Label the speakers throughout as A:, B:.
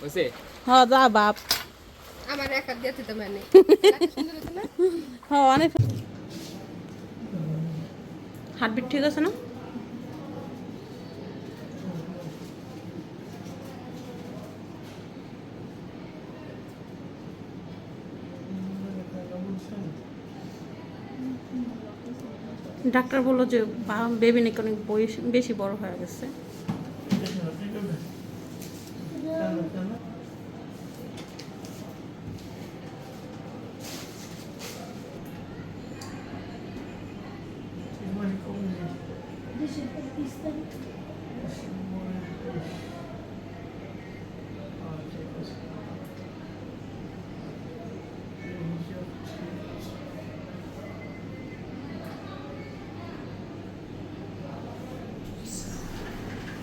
A: হয়েছে
B: হ্যাঁ যা বাপ।
C: আমার এক হাত দিয়ে মানে সুন্দর না
B: হ্যাঁ অনেক হার্টবিট ঠিক আছে না? ডাক্তার বলল যে বেবি নাকি অনেক বেশি বড় হয়ে গেছে।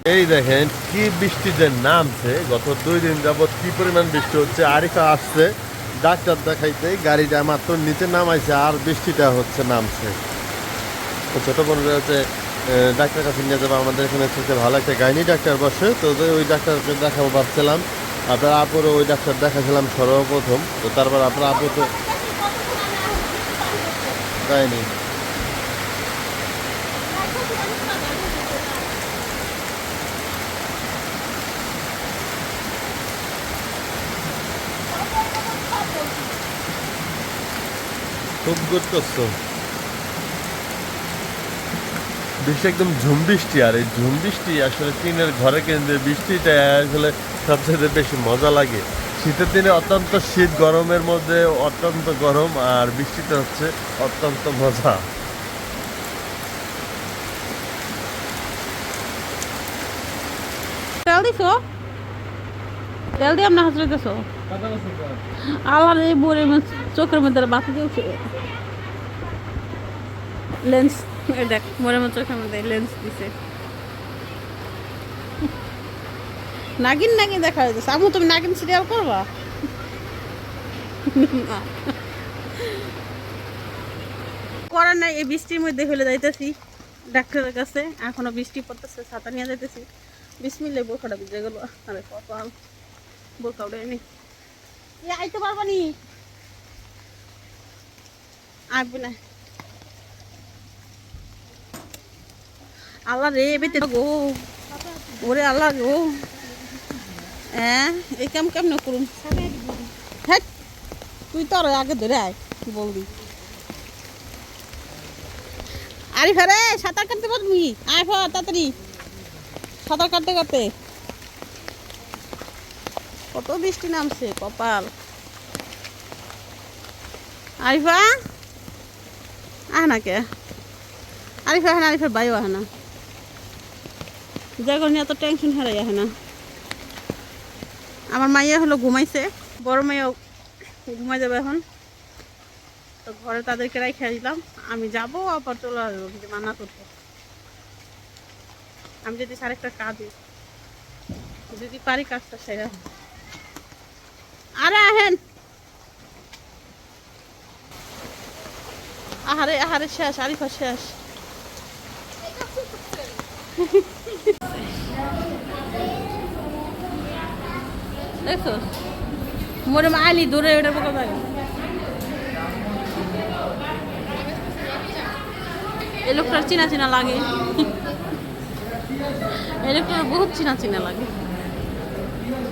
D: এই দেখেন, কি বৃষ্টি যে নামছে, গত দুই দিন যাবত কি পরিমাণ বৃষ্টি হচ্ছে, আরিফা আসছে, ডাক্তার দেখাইতে, গাড়িটা মাত্র নিচে নামাইছে, আর বৃষ্টিটা হচ্ছে নামছে। তো ছোট বোনরা হচ্ছে ডাক্তার কাছে নিয়ে যাব, আমাদের এখানে হচ্ছে ভালো একটা গাইনি ডাক্তার বসে, তো ওই ডাক্তারকে দেখাবো ভাবছিলাম, আপনার আপুরও ওই ডাক্তার দেখাছিলাম সর্বপ্রথম, তো তারপর আপনার আপু তো গাইনি। খুব গুড করছ। বৃষ্টি একদম ঝুম বৃষ্টি, আর এই ঝুম বৃষ্টি আসলে টিনের ঘরে কেন্দ্রে বৃষ্টিটা আসলে সবচেয়ে বেশি মজা লাগে। শীতের দিনে অত্যন্ত শীত, গরমের মধ্যে অত্যন্ত গরম, আর বৃষ্টিটা হচ্ছে অত্যন্ত মজা।
B: তেল দিছো? তেল দিয়ে আপনার হাজরে দিছো আল্লাহ এই চোখের মধ্যে বাতি দিয়েছে লেন্স দেখ চোখের মধ্যে লেন্স দিছে। নাগিন নাগিন দেখা যাচ্ছে তুমি নাগিন সিরিয়াল করবা? করার নাই, এই বৃষ্টির মধ্যে ফেলে যাইতেছি ডাক্তারের কাছে। এখনও বৃষ্টি পড়তেছে, ছাতা নিয়ে যাইতেছি। বিসমিল্লাই বোরখাটা ভিজে গেল। আরে বোরখা উঠে নি। আইতে পারবা নি। আসবে না। আল্লাহ রে বেতে গো ওরে আল্লাহ গো। হ্যাঁ এই কাম কেমন করুন হ্যাঁ তুই তো আগে ধরে আয় বলবি? আরে ফেরে সাঁতার কাটতে পারবি? আয় ফা, তাড়াতাড়ি। সাঁতার কাটতে কাটতে। কত বৃষ্টি নামছে, কপাল। আরিফা? আহ না কে আরিফা হ্যাঁ আরিফার বাইও আহ না। জাগর নিয়ে এত টেনশন হারাই আহে না। আমার মাইয়া হলো ঘুমাইছে, বড় মাইয়াও ঘুমাই যাবে এখন। তো ঘরে তাদেরকে রাইখে দিলাম। আমি যাব, আবার চলে আসব যদি মানা করতে আমি যদি আরেকটা কাজে যদি পারি কাজটা সেরা আরে আহেন। আহারে আহারে, শেষ, আরিফা, শেষ। দেখছ? মোরে আইলি, দূরে ওটা পোকা থাকে এই লোকটার চিনা চিনা লাগে। এই লোকটার বহুত চিনা চিনা লাগে।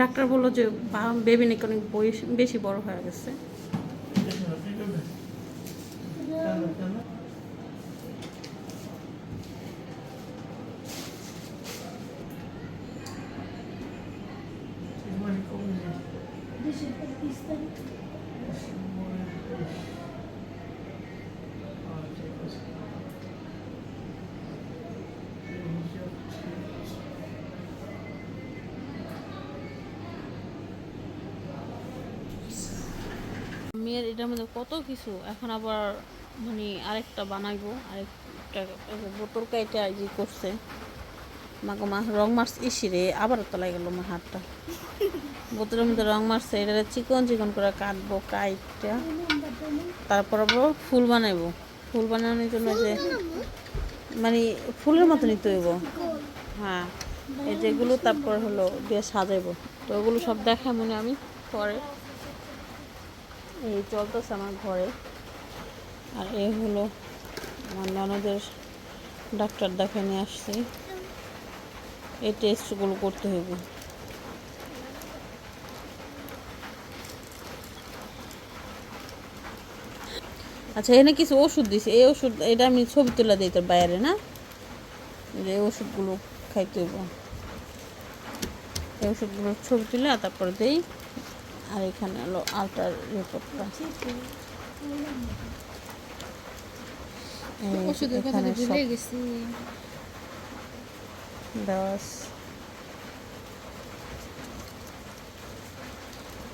B: ডাক্তার বলল যে বেবি নাকি অনেক বেশি বড় হয়ে গেছে Thank you. মেয়ের এটার মধ্যে কত কিছু? এখন আবার মানে আরেকটা বানাইবো, আরেকটা বোতল কাইটা যে করছে। মাকে মা, রং মারছে। ইসি রে আবার তলাই গেল আমার হাতটা। বোতলের মধ্যে রং মারছে এটা চিকন চিকন করে কাটবো কাইটটা। তারপর আবার ফুল বানাইবো। ফুল বানানোর জন্য যে মানে ফুলের মতো নিতে হইব হ্যাঁ এই যেগুলো তারপর হলো দিয়ে সাজাইবো। তো ওগুলো সব দেখা মনে আমি, পরে। এই চলতেছে আমার ঘরে। আর এ হলো আমার ননদের ডাক্তার দেখে নিয়ে আসছি। এই টেস্টগুলো করতে হবে আচ্ছা এখানে কিছু ওষুধ দিছে। এই ওষুধ, এটা আমি ছবি তুলে দিই তোর বাইরে, না? এই ওষুধগুলো খাইতে হইব। এই ওষুধগুলোর ছবি তুলে তারপরে দেই। আর এখানে হলো আলটার রিপোর্টটা।
C: ওষুধের কথা
B: এখানে
C: ভুলে গেছি।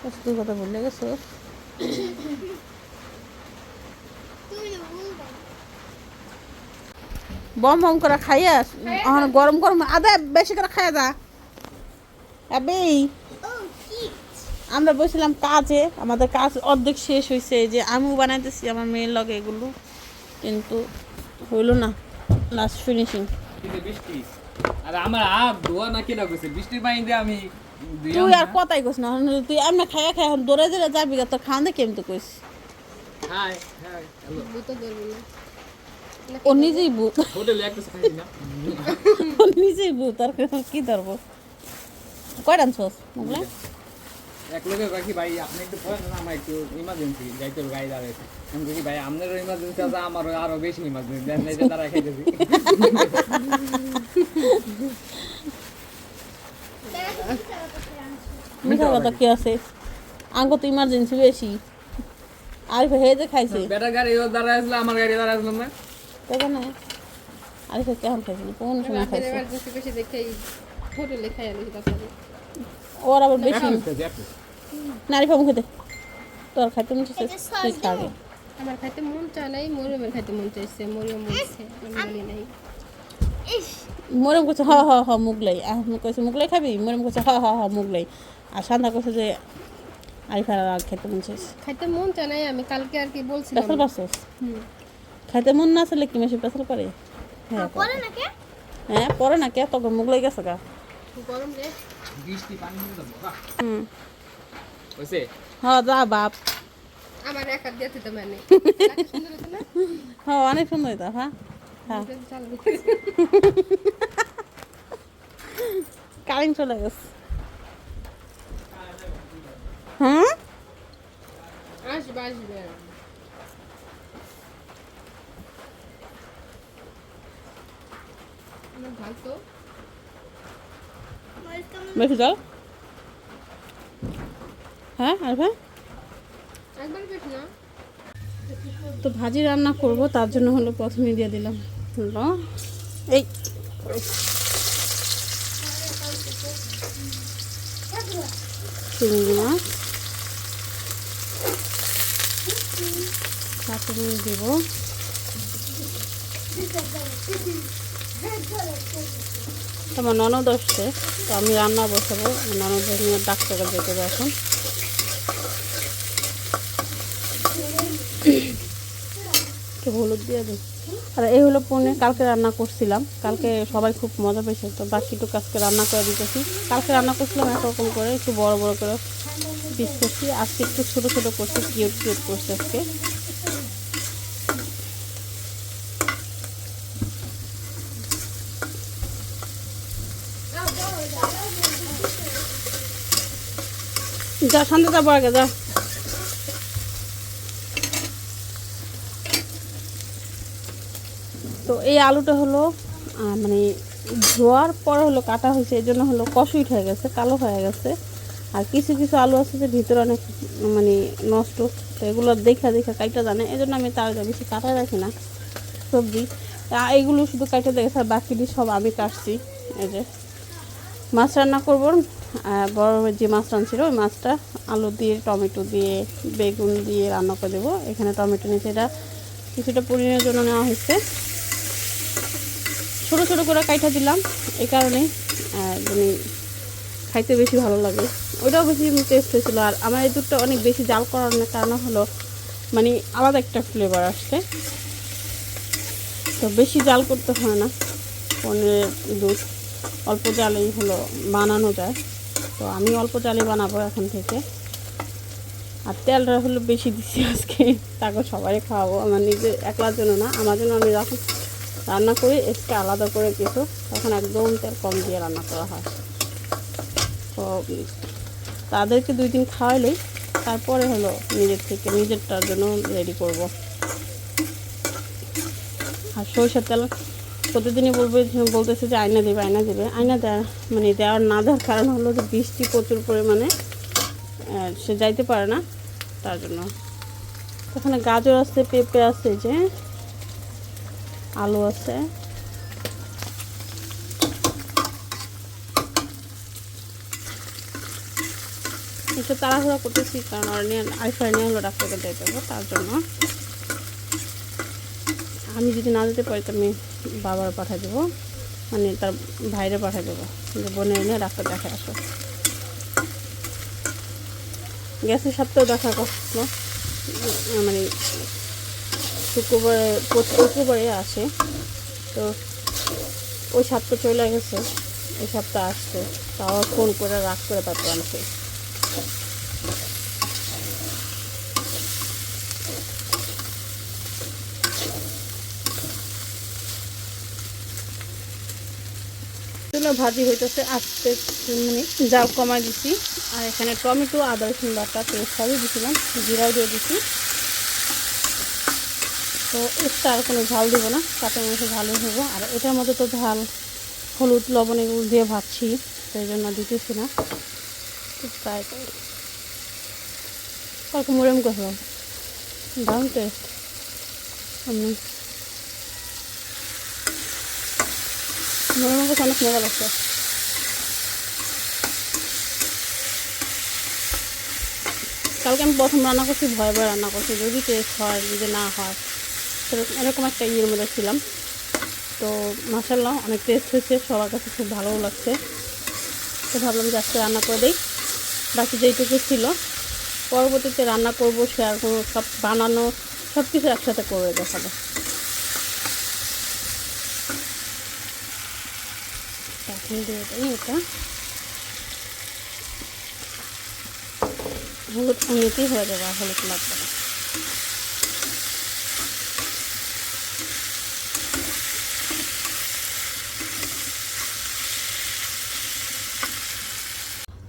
B: ওষুধের কথা ভুলে গেছো? বম বম করে খাইয়া গরম গরম আদা বেশি করে খাইয়া যা। আমরা বলছিলাম কাজে আমাদের কাজ অর্ধেক শেষ হয়েছে যে আমিও বানাইতেছি আমার মেয়ের লগে এগুলো কিন্তু হইল না লাস্ট ফিনিশিং
A: বৃষ্টি? আর আমার হাত ধোয়া না কেনা কইছে? বৃষ্টির পানি দিয়ে আমি
B: তুই আর কথাই কইস না তুই এমনি খাইয়া খাই এখন দৌড়ে দৌড়ে যাবি খাওয়া তো কইস?
A: হাই হাই
B: ও নিজেই ভূত। ও নিজেই ভূত আর কি ধরবো? কয়টা আনছস
A: এক লোকে রাখি ভাই আপনি একটু পড়েন না আমার একটু ইমার্জেন্সি যাইতে হবে গাড়ি দাঁড়াইছে। আমি বলি ভাই আপনারও ইমার্জেন্সি আছে আমারও আরও বেশি ইমার্জেন্সি দেন এই যে দাঁড়ায় খাইতেছি
B: মিঠা কথা কি আছে? আঙ্গ তো ইমার্জেন্সি বেশি। আর হে যে খাইছে।
A: বেটার গাড়ি দাঁড়ায় আসলো আমার গাড়ি দাঁড়ায় আসলো না।
B: দেখো না আর কেমন খাইছিল? কোন সময়
C: রাতের
B: খাইছে
C: বেশি দেখে হোটেলে খাই আলি ডাক্তারে
B: ওর আবার বেশি। নারী পাবো খেতে। তোর খাইতে মন চাইছে? তুই খাবে
C: আমার খাইতে মন চায় নাই মরিয়মের খাইতে মন চাইছে মরিয়ম বলছে আমি বলি নাই।
B: মরম কইছে হ হ হ মুগলাই। আহমদ কইছে মুগলাই খাবি? মরম কইছে হ হ হ মুগলাই। আর সান্দা কইছে যে আরিফার আর খেতে মন চাইছে।
C: খাইতে মন চায় নাই আমি কালকে আর কি বলছিলাম।
B: পেছাল পারছস খাইতে মন না আসলে কি মেশে পেছাল করে? হ্যাঁ করে হ্যাঁ পরে না কে তখন মুগলাই গেছে গা।
C: গরম রে।
A: বৃষ্টি পানি
B: হুম। হ্যাঁ যা বাপ।
C: আমার এক হাত দিয়ে দিতে মানে সুন্দর হতো না
B: হ্যাঁ। অনেক সুন্দর হ্যাঁ কারেন্ট চলে গেছে। হ্যাঁ
C: আসবে আসবে। ভালো তো
B: বেশি জল হ্যাঁ
C: বেশি না
B: তো ভাজি রান্না করব, তার জন্য হলো প্রথমে দিয়ে দিলাম এই। চিংড়ি মাছ। কাঁচুরি দিব। তোমার ননদ আসছে, তো আমি রান্না বসাবো। ননদের নিয়ে ডাক্তারে যেতে এখন একটু হলুদ দিয়ে দিই। আর এই হলো পনির, কালকে রান্না করছিলাম। কালকে সবাই খুব মজা পেয়েছে, তো বাকিটুকু আজকে রান্না করে দিতেছি। কালকে রান্না করছিলাম একরকম করে, একটু বড় বড় করে পিস করছি। আজকে একটু ছোটো ছোটো করছি কিউট কিউট করছি আজকে। যা শান্তি যাব আগে, যা। তো এই আলুটা হলো মানে ধোয়ার পরে হলো কাটা হয়েছে, এই জন্য হলো কষুইট হয়ে গেছে, কালো হয়ে গেছে। আর কিছু কিছু আলু আছে যে ভিতরে অনেক মানে নষ্ট, তো এগুলো দেখা দেখা কাইটা জানে, এই জন্য আমি তার বেশি কাটাই রাখি না সবজি। এইগুলো শুধু কাইটা দেখেছে আর বাকিটি সব আমি কাটছি, এই যে। মাছ রান্না করব বড় যে মাছ রাঁধছিল ওই মাছটা আলু দিয়ে, টমেটো দিয়ে, বেগুন দিয়ে রান্না করে দেবো। এখানে টমেটো নিচে এটা কিছুটা পরিমাণের জন্য নেওয়া হয়েছে। ছোটো ছোটো করে কাইটা দিলাম এই কারণে মানে খাইতে বেশি ভালো লাগে। ওইটাও বেশি টেস্ট হয়েছিল, আর আমার এই দুধটা অনেক বেশি জাল করার কারণ হলো মানে আলাদা একটা ফ্লেভার আসছে। তো বেশি জাল করতে হয় না পনিরের দুধ, অল্প জালেই হলো বানানো যায়। তো আমি অল্প জালে বানাবো এখন থেকে। আর তেলটা হলো বেশি দিচ্ছি আজকে তাকে সবাই খাওয়াবো। আমার নিজের একলার জন্য না, আমার জন্য আমি যখন রান্না করি এক্সট্রা আলাদা করে কিছু, তখন একদম তেল কম দিয়ে রান্না করা হয়। তো তাদেরকে দুই দিন খাওয়াইলেই তারপরে হলো নিজের থেকে, নিজেরটার জন্য রেডি করব। আর সরিষার তেল প্রতিদিনই বলবে, বলতেছে যে আয়না দেবে আয়না দেবে। আয়না দেওয়ার মানে দেওয়ার না দেওয়ার কারণ হলো যে বৃষ্টি প্রচুর পরিমাণে সে যাইতে পারে না তার জন্য। ওখানে গাজর আছে, পেঁপে আছে, যে আলু আছে। তাড়াহুড়া করতেছি, কারণ ওর নিয়ে আইফাই নিয়ে হলো ডাক্তারকে দিয়ে দেবো, তার জন্য। আমি যদি না যেতে পারি তো আমি বাবার পাঠিয়ে দেবো। মানে তার ভাইরে পাঠিয়ে দেবো। যে বোনে এনে ডাক্তার দেখে আসো। গ্যাসের সপ্তাহ দেখা উম, মানে শুক্রবারে শুক্রবারে আসে। তো ওই সপ্তাহ চলে গেছে। এই সপ্তাহ আসছে। তাও ফোন করে রাগ করে তারপর আনছে। তুলো ভাজি হইতেছে আস্তে মানে জাল কমাই দিছি। আর এখানে টমেটো, আদা, রসুন বাটা পেস্ট সবই দিছিলাম, জিরাও দিয়ে দিছি। তো এক্সট্রা আর কোনো ঝাল দেবো না কাঁচা মাংস ঝালই হব আর এটার মধ্যে তো ঝাল, হলুদ, লবণ এগুলো দিয়ে ভাবছি সেই জন্য দিতেছি না। ট্রাই করি কালকে মরিম করলাম দারুণ টেস্ট। আমি মরিম কাছে অনেক মজা লাগছে কালকে আমি প্রথম রান্না করছি ভয়ে ভয়ে রান্না করছি। যদি টেস্ট হয়, যদি না হয়, সেরকম এরকম একটা ইয়ের মধ্যে ছিলাম। তো মাসাল্লাহ অনেক টেস্ট হয়েছে। সবার কাছে খুব ভালোও লাগছে। তো ভাবলাম যে আজকে রান্না করে দিই। বাকি যেইটুকু ছিল, পরবর্তীতে রান্না করব শেয়ার করব, সব বানানো সব কিছু একসাথে করে দেখাবো। দিয়ে দিই এটা হলুদ এমনিতেই হয়ে যাবে হলুদ লাগবে না।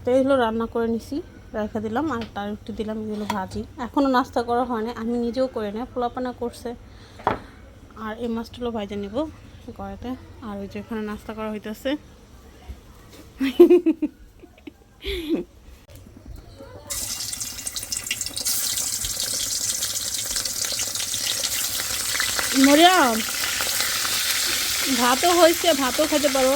B: তো এগুলো রান্না করে নিছি, রেখে দিলাম, আর তার একটু দিলাম এগুলো ভাজি। এখনও নাস্তা করা হয়নি আমি নিজেও করে না পোলাপানা করছে। আর এই মাছগুলো ভাজে নেব, কড়াইতে। আর ওই যে এখানে নাস্তা করা হইতেছে। মরিয়াম ভাতও হয়েছে, ভাতও খেতে পারো।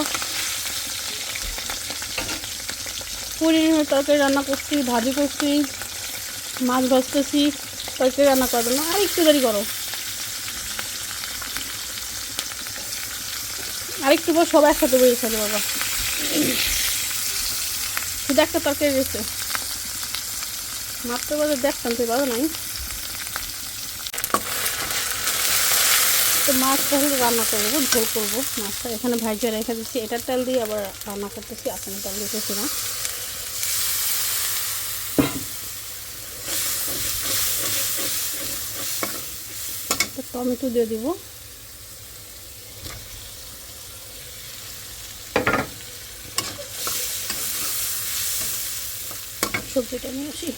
B: পুরি, তরকারি রান্না করছি, ভাজি করছি, মাছ ভাজতেছি, তরকারি রান্না করবে না, আর একটু দেরি করো। আরেকটু পর সবাই একসাথে বেরিয়ে খেতে বাবা শুধু তরকারি রয়েছে। মাত্র বাজার দেখতাম, তুই বাবা নাই? তো মাছ তাহলে রান্না করে দেবো ঝোল করব। মাছটা এখানে ভাইজে রেখে দিচ্ছি। এটার তেল দিয়ে আবার রান্না করতেছি আপনার তেল দিতেছি না। টমেটো দিয়ে দিব। সবজিটা নিয়ে আসি।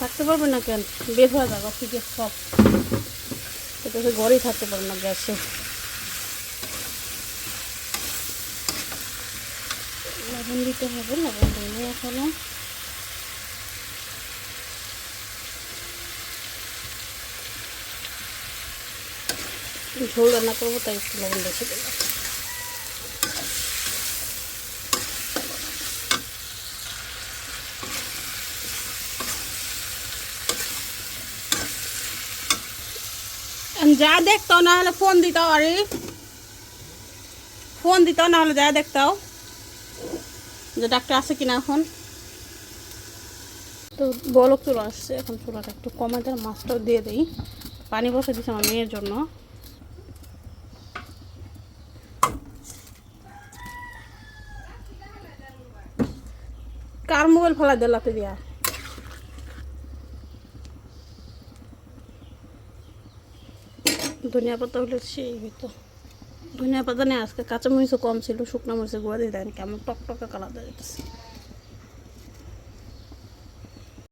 B: থাকতে পারবে না কেন? বের হয়ে যাক অফিসে সব। এটাতে ঘরেই থাকতে পারবে না গ্যাসে। লবণ দিতে হবে, লবণ দিলে এখনও। ঝোল রান্না করব, তাই একটু লবণ বেশি দেবো যা দেখতো না হলে ফোন দিতাও, আরে। ফোন দিতাও, না হলে যা দেখতাও। যে ডাক্তার আছে কিনা এখন। তো বলক চলে আসছে, এখন চুলাটা একটু কমে দেয় মাছটাও দিয়ে দিই। পানি বসে দিচ্ছে আমার মেয়ের জন্য। কার মোবাইল ফেলা দিলাতে দিয়া? ধনিয়া পাতা হলে সেই হইতো। ধনিয়া পাতা নেই আজকে কাঁচা মরিচও কম ছিল, শুকনো মরিচের গুঁড়া দিয়ে দেন কেমন টকটকে কালার দিয়ে